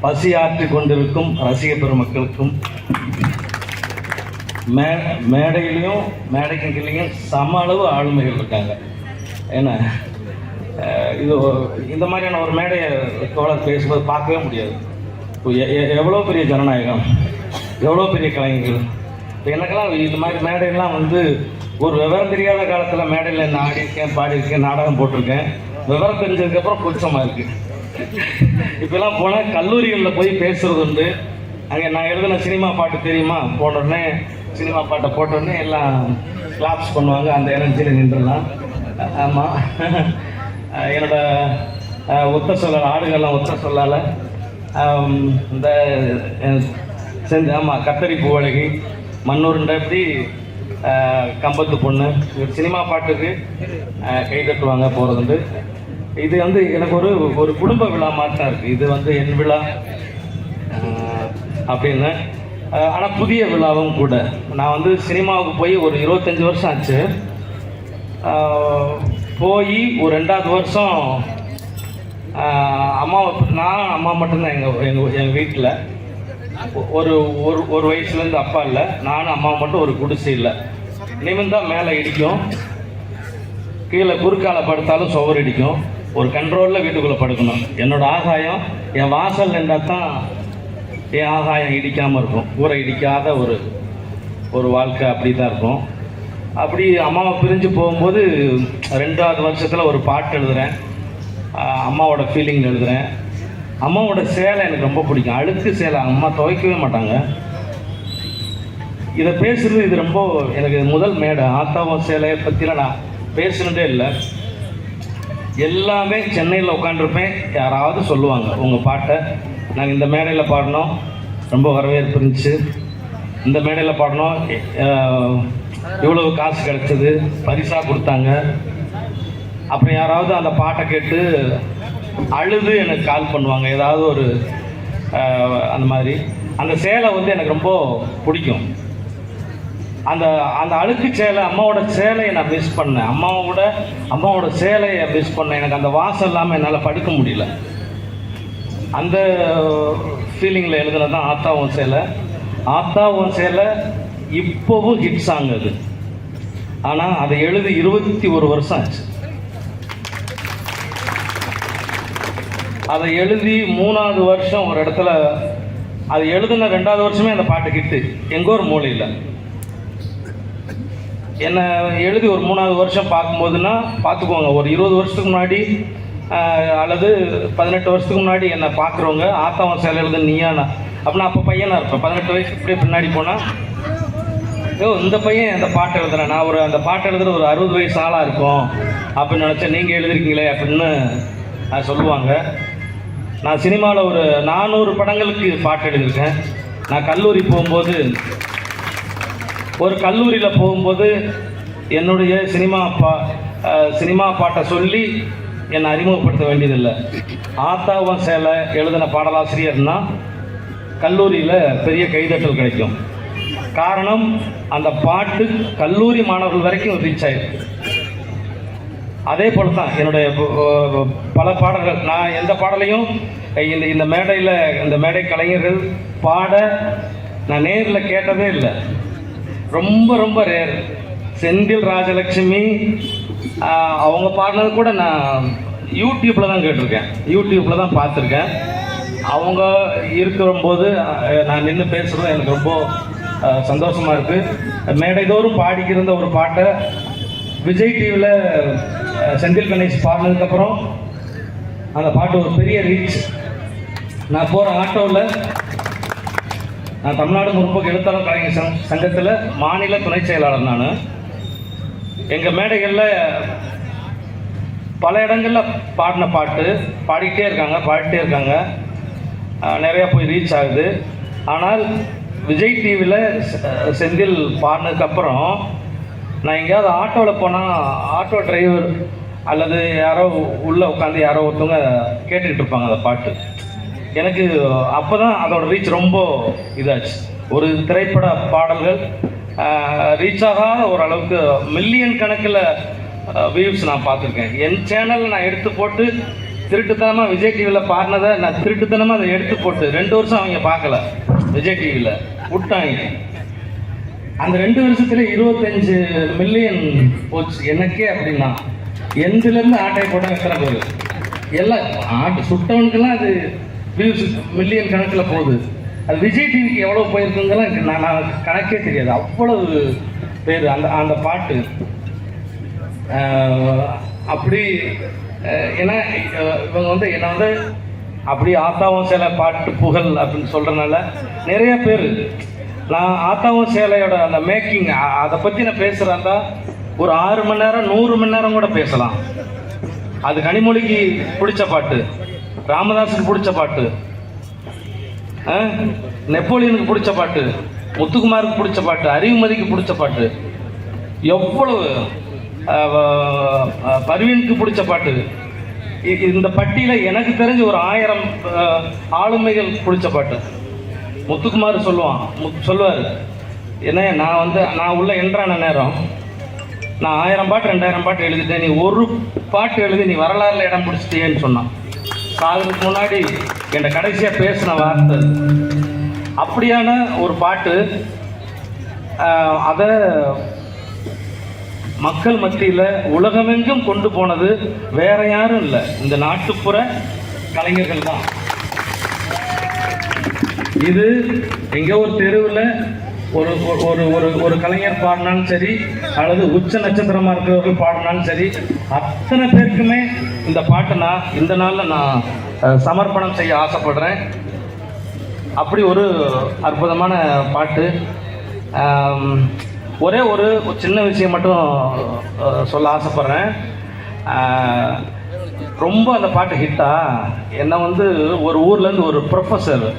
பசி கொண்டிருக்கும் ரசிக பெருமக்களுக்கும் மே மேடையிலையும் மேடைக்கும் கிளையும் சம அளவு ஆளுமைகள் இருக்காங்க. ஏன்னா இது இந்த மாதிரியான ஒரு மேடையை தோழர் பேசும்போது பார்க்கவே முடியாது. இப்போ எ- எவ்வளோ பெரிய ஜனநாயகம்? எவ்வளோ பெரிய கலைஞர்கள்? இப்போ எனக்கெல்லாம் இந்த மாதிரி மேடையெல்லாம் வந்து ஒரு விவரம் தெரியாத காலத்தில் மேடையில் நான் ஆடியிருக்கேன் பாடியிருக்கேன் நாடகம் போட்டிருக்கேன். விவரம் தெரிஞ்சதுக்கப்புறம் கூச்சமாக இருக்குது இப்போல்லாம் போனால் கல்லூரிகளில் போய் பேசுறது உண்டு. அங்கே நான் எழுதின சினிமா பாட்டு தெரியுமா? போனோடனே சினிமா பாட்டை போட்டோடனே எல்லாம் கிளாப்ஸ் பண்ணுவாங்க. அந்த எனர்ஜியில் நின்றுலாம். ஆமாம் என்னோட ஒத்த சொல்லல ஆடுகள்லாம் ஒத்த சொல்லால். இந்த செஞ்சு செஞ்ச ஆமாம் கத்தரி பூவழகி மண்ணூருண்ட எப்படி கம்பத்து பொண்ணு. சினிமா பாட்டுக்கு கை தட்டுவாங்க போகிறதுண்டு இது வந்து எனக்கு ஒரு ஒரு குடும்ப விழா மாதிரி தான் இருக்குது இது வந்து என் விழா. அப்படின்னு. ஆனால் புதிய விழாவும் கூட. நான் வந்து சினிமாவுக்கு போய் ஒரு இருபத்தஞ்சி வருஷம் ஆச்சு. போய் ஒரு ரெண்டாவது வருஷம் அம்மாவை அம்மா நான் அம்மா மட்டும்தான் எங்கள் எங்கள் எங்கள் வீட்டில். ஒரு ஒரு ஒரு வயசுலேருந்து அப்பா இல்லை. நானும் அம்மா மட்டும் ஒரு குடிசை இல்லை. நிமிந்தா மேலே இடிக்கும். கீழே குறுக்கால படுத்தாலும் சுவர் இடிக்கும். ஒரு கண்ட்ரோலில் வீட்டுக்குள்ளே படுக்கணும். என்னோட ஆகாயம் என் வாசல் நின்றால் தான் என் ஆகாயம் இடிக்காமல் இருக்கும். ஊரை இடிக்காத ஒரு ஒரு வாழ்க்கை அப்படி தான் இருக்கும். அப்படி அம்மாவை பிரிஞ்சு போகும்போது ரெண்டாவது வருஷத்தில் ஒரு பாட்டு எழுதுகிறேன் அம்மாவோட ஃபீலிங் எழுதுகிறேன் அம்மாவோட சேலை எனக்கு ரொம்ப பிடிக்கும். அழுக்கு சேலை. அம்மா துவைக்கவே மாட்டாங்க. இதை பேசுகிறது இது ரொம்ப எனக்கு முதல் மேடை. ஆத்தாவோ சேலையை பற்றிலாம் நான் பேசுனதே இல்லை. எல்லாமே சென்னையில் உட்காந்துருப்பேன் யாராவது சொல்லுவாங்க. உங்கள் பாட்டை நாங்கள் இந்த மேடையில் பாடினோம் ரொம்ப வரவேற்பு இருந்துச்சு. இந்த மேடையில் பாடினோம் இவ்வளவு காசு கிடச்சிது. பரிசாக கொடுத்தாங்க. அப்புறம் யாராவது அந்த பாட்டை கேட்டு அழுது எனக்கு கால் பண்ணுவாங்க. ஏதாவது ஒரு அந்த மாதிரி. அந்த சேலை வந்து எனக்கு ரொம்ப பிடிக்கும். அந்த அந்த அழுக்கு சேலை அம்மாவோட சேலையை நான் மிஸ் பண்ணேன். அம்மாவோட அம்மாவோட சேலையை மிஸ் பண்ணேன். எனக்கு அந்த வாசம் இல்லாமல் என்னால் படுக்க முடியல. அந்த ஃபீலிங்கில் எழுதுனது தான் ஆத்தாவும் சேலை. ஆத்தாவும் சேலை இப்போவும் ஹிட் சாங் அது. ஆனால் அதை எழுதி இருபத்தி ஒரு வருஷம் ஆச்சு. அதை எழுதி மூணாவது வருஷம் ஒரு இடத்துல அது எழுதின ரெண்டாவது வருஷமே அந்த பாட்டு கிட்டு எங்கோ ஒரு மூலையில். என்னை எழுதி ஒரு மூணாவது வருஷம் பார்க்கும்போதுன்னா பார்த்துக்கோங்க ஒரு இருபது வருஷத்துக்கு முன்னாடி அல்லது பதினெட்டு வருஷத்துக்கு முன்னாடி என்னை பார்க்குறவங்க ஆத்தாவன் சேலை எழுது நீயானா? அப்போ நான் அப்போ பையனாக இருப்பேன். பதினெட்டு வயசு இப்படியே பின்னாடி போனால் ஐயோ இந்த பையன் அந்த பாட்டு எழுதுறேன். நான் ஒரு அந்த பாட்டு எழுதுகிற ஒரு அறுபது வயசு ஆளாக இருக்கும். அப்படின்னு நினச்சேன். நீங்கள் எழுதிருக்கீங்களே அப்படின்னு சொல்லுவாங்க. நான் சினிமாவில் ஒரு நானூறு படங்களுக்கு பாட்டு எழுதியிருக்கேன். நான் கல்லூரி போகும்போது ஒரு கல்லூரியில் போகும்போது என்னுடைய சினிமா பா சினிமா பாட்டை சொல்லி என்னை அறிமுகப்படுத்த வேண்டியதில்லை. ஆத்தாவன் சேலை எழுதின பாடலாசிரியர்னா கல்லூரியில் பெரிய கைதட்டல் கிடைக்கும். காரணம் அந்த பாட்டு கல்லூரி மாணவர்கள் வரைக்கும் ரீச் ஆயிருக்கு. அதே போல தான் என்னுடைய பல பாடல்கள். நான் எந்த பாடலையும் இந்த இந்த மேடையில் இந்த மேடை கலைஞர்கள் பாட நான் நேரில் கேட்டதே இல்லை. ரொம்ப ரொம்ப ரேர் செந்தில் ராஜலட்சுமி அவங்க பாடினது கூட நான் யூடியூப்பில் தான் கேட்டிருக்கேன். யூடியூப்பில் தான் பார்த்துருக்கேன். அவங்க இருக்கிறபோது நான் நின்று பேசுகிறது எனக்கு ரொம்ப சந்தோஷமாக இருக்குது மேடைதோறும் பாடிக்கிருந்த ஒரு பாட்டை விஜய் டிவியில் செந்தில் கணேஷ் பாடினதுக்கப்புறம் அந்த பாட்டு ஒரு பெரிய ரீச் நான் போகிற ஆட்டோவில் நான் தமிழ்நாடு முற்போக்கு எழுத்தாளர் கலைஞர் சங் சங்கத்தில் மாநில துணை செயலாளர் நான். எங்கள் மேடைகளில் பல இடங்களில் பாடின பாட்டு பாடிக்கிட்டே இருக்காங்க பாடிட்டே இருக்காங்க. நிறையா போய் ரீச் ஆகுது. ஆனால் விஜய் டிவியில் செந்தில் பாடினதுக்கப்புறம் நான் எங்கேயாவது ஆட்டோவில் போனால் ஆட்டோ டிரைவர் அல்லது யாரோ உள்ளே உட்காந்து யாரோ ஒருத்தவங்க கேட்டுக்கிட்டு இருப்பாங்க அந்த பாட்டு. எனக்கு அப்போ தான் அதோட ரீச் ரொம்ப இதாச்சு. ஒரு திரைப்பட பாடல்கள் ரீச் ஆகாத ஓரளவுக்கு மில்லியன் கணக்கில் வியூஸ் நான் பார்த்துருக்கேன். என் சேனல் நான் எடுத்து போட்டு திருட்டுத்தனமாக விஜய் டிவியில் பாடினதை நான் திருட்டுத்தனமாக அதை எடுத்து போட்டு ரெண்டு வருஷம் அவங்க பார்க்கல. விஜய் டிவியில் விட்டாங்க. அந்த ரெண்டு வருஷத்துல இருபத்தஞ்சு மில்லியன் போச்சு. எனக்கே அப்படின்னா எந்திலேருந்து ஆட்டை போட்டால் எத்தனை பேர்? எல்லாம் ஆட்டு சுட்டவனுக்கெல்லாம் அது வியூஸ் மில்லியன் கணக்கில் போகுது. அது விஜய் டிவிக்கு எவ்வளோ போயிருக்குங்கெல்லாம் நான் நான் கணக்கே தெரியாது. அவ்வளவு பேர் அந்த அந்த பாட்டு. அப்படி ஏன்னா இவங்க வந்து என்னை வந்து அப்படி ஆத்தாவும் சேலை பாட்டு புகழ் அப்படின்னு சொல்கிறனால நிறைய பேர் நான் ஆத்தாவும் சேலையோட அந்த மேக்கிங் அதை பற்றி நான் பேசுகிறதா ஒரு ஆறு மணி நேரம் நூறு மணி நேரம் கூட பேசலாம். அது கனிமொழிக்கு பிடிச்ச பாட்டு. ராமதாஸுக்கு பிடிச்ச பாட்டு. ஆ? நெப்போலியனுக்கு பிடிச்ச பாட்டு. முத்துக்குமாருக்கு பிடிச்ச பாட்டு. அறிவுமதிக்கு பிடிச்ச பாட்டு. எவ்வளவு பர்வீனுக்கு பிடிச்ச பாட்டு. இந்த பட்டியில் எனக்கு தெரிஞ்ச ஒரு ஆயிரம் ஆளுமைகள் பிடிச்ச பாட்டு. முத்துக்குமார் சொல்லுவான். முத் சொல்லுவார். என்ன நான் வந்து நான் உள்ள என்றான நேரம். நான் ஆயிரம் பாட்டு ரெண்டாயிரம் பாட்டு எழுதிட்டேன். நீ ஒரு பாட்டு எழுதி நீ வரலாறுல இடம் பிடிச்சிட்டியேன்னு சொன்னான். சாகிறதுக்கு முன்னாடி என்கிட்ட கடைசியாக பேசின வார்த்தை. அப்படியான ஒரு பாட்டு அதை மக்கள் மத்தியில் உலகமெங்கும் கொண்டு போனது வேற யாரும் இல்லை. இந்த நாட்டுப்புற கலைஞர்கள் தான். இது எங்கே ஒரு தெருவில் ஒரு ஒரு- ஒரு ஒரு கலைஞர் பாடினாலும் சரி அல்லது உச்ச நட்சத்திரமாக இருக்கிறவர்கள் பாடினாலும் சரி அத்தனை பேருக்குமே இந்த பாட்டை நான் இந்த நாளில் நான் சமர்ப்பணம் செய்ய ஆசைப்படுறேன். அப்படி ஒரு அற்புதமான பாட்டு. ஒரே ஒரு சின்ன விஷயம் மட்டும் சொல்ல ஆசைப்பட்றேன். ரொம்ப அந்த பாட்டு ஹிட்டா என்னை வந்து ஒரு ஊர்லேருந்து ஒரு ப்ரொஃபஸர்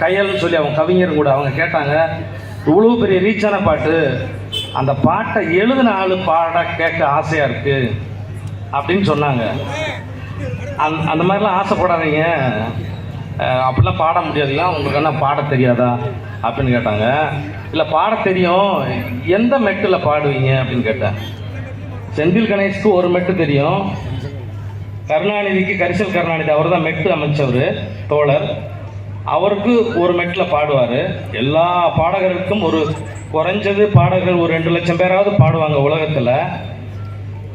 கையல்னு சொல்லி அவங்க கவிஞர் கூட அவங்க கேட்டாங்க இவ்வளோ பெரிய ரீச்சான பாட்டு. அந்த பாட்டை எழுதின ஆள் பாட கேட்க ஆசையாக இருக்குது அப்படின்னு சொன்னாங்க. அந் அந்த மாதிரிலாம் ஆசைப்படாதீங்க. அப்படிலாம் பாட முடியாதுங்களா உங்களுக்கு என்ன பாட தெரியாதா? அப்படின்னு கேட்டாங்க. இல்லை பாட தெரியும். எந்த மெட்டில் பாடுவீங்க? அப்படின்னு கேட்டேன். செந்தில் கணேஷ்க்கு ஒரு மெட்டு தெரியும். கருணாநிதிக்கு கரிசல் கருணாநிதி அவர் தான் மெட்டு அமைச்சவர் தோழர். அவருக்கு ஒரு மெட்டில் பாடுவார். எல்லா பாடகருக்கும் ஒரு குறைஞ்சது பாடகர்கள் ஒரு ரெண்டு லட்சம் பேராவது பாடுவாங்க உலகத்தில்.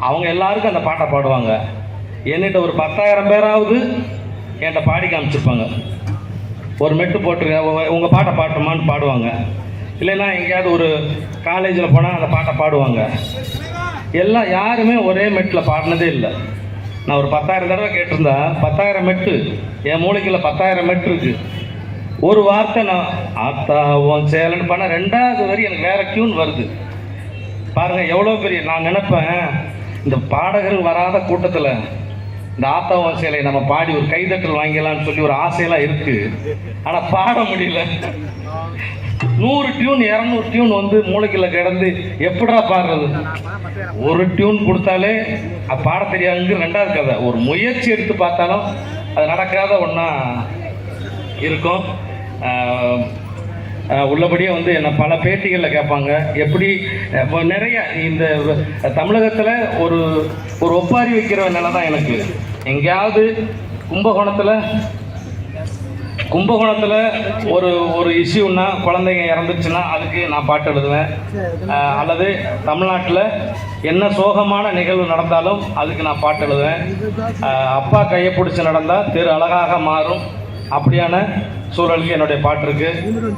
அவங்க எல்லாருக்கும் அந்த பாட்டை பாடுவாங்க. என்கிட்ட ஒரு பத்தாயிரம் பேராவது என்கிட்ட பாடி காமிச்சிருப்பாங்க. ஒரு மெட்டு போட்டுருங்க உங்கள் பாட்டை பாட்டுமான்னு பாடுவாங்க. இல்லைன்னா எங்கேயாவது ஒரு காலேஜில் போனால் அந்த பாட்டை பாடுவாங்க. எல்லாம் யாருமே ஒரே மெட்டில் பாடினதே இல்லை. நான் ஒரு பத்தாயிரம் தடவை கேட்டிருந்தா பத்தாயிரம் மெட்டு என் மூளைக்குள்ள பத்தாயிரம் மெட்டு இருக்குது ஒரு வார்த்தை நான் ஆத்தா உன் சேலன்னு பண்ண ரெண்டாவது வரி எனக்கு வேற டியூன் வருது. பாருங்க எவ்வளோ பெரிய நான் நினைப்பேன் இந்த பாடகர்கள் வராத கூட்டத்தில் இந்த ஆத்தாவன் சேலை நம்ம பாடி ஒரு கைதட்டல் வாங்கிடலாம்னு சொல்லி ஒரு ஆசையெல்லாம் இருக்கு. ஆனால் பாட முடியல. நூறு டியூன் இரநூறு டியூன் வந்து மூளைக்குள்ள கிடந்து எப்படிடா பாடுறது? ஒரு டியூன் கொடுத்தாலே அது பாட தெரியாதுங்க ரெண்டாவது கதை. ஒரு முயற்சி எடுத்து பார்த்தாலும் அது நடக்காத ஒன்றா இருக்கும். உள்ளபடியே வந்து என்ன பல பேட்டிகளில் கேட்பாங்க. எப்படி இப்போ நிறைய இந்த தமிழகத்தில் ஒரு ஒரு ஒப்பாரி வைக்கிற நிலை தான் எனக்கு. எங்கேயாவது கும்பகோணத்தில் கும்பகோணத்தில் ஒரு ஒரு இஷ்யூன்னா குழந்தைங்க இறந்துச்சுன்னா அதுக்கு நான் பாட்டு எழுதுவேன். அல்லது தமிழ்நாட்டில் என்ன சோகமான நிகழ்வு நடந்தாலும் அதுக்கு நான் பாட்டு எழுதுவேன். அப்பா கையை பிடிச்சி நடந்தால் தெரு அழகாக மாறும். அப்படியான சூழலுக்கு என்னுடைய பாட்டு இருக்குது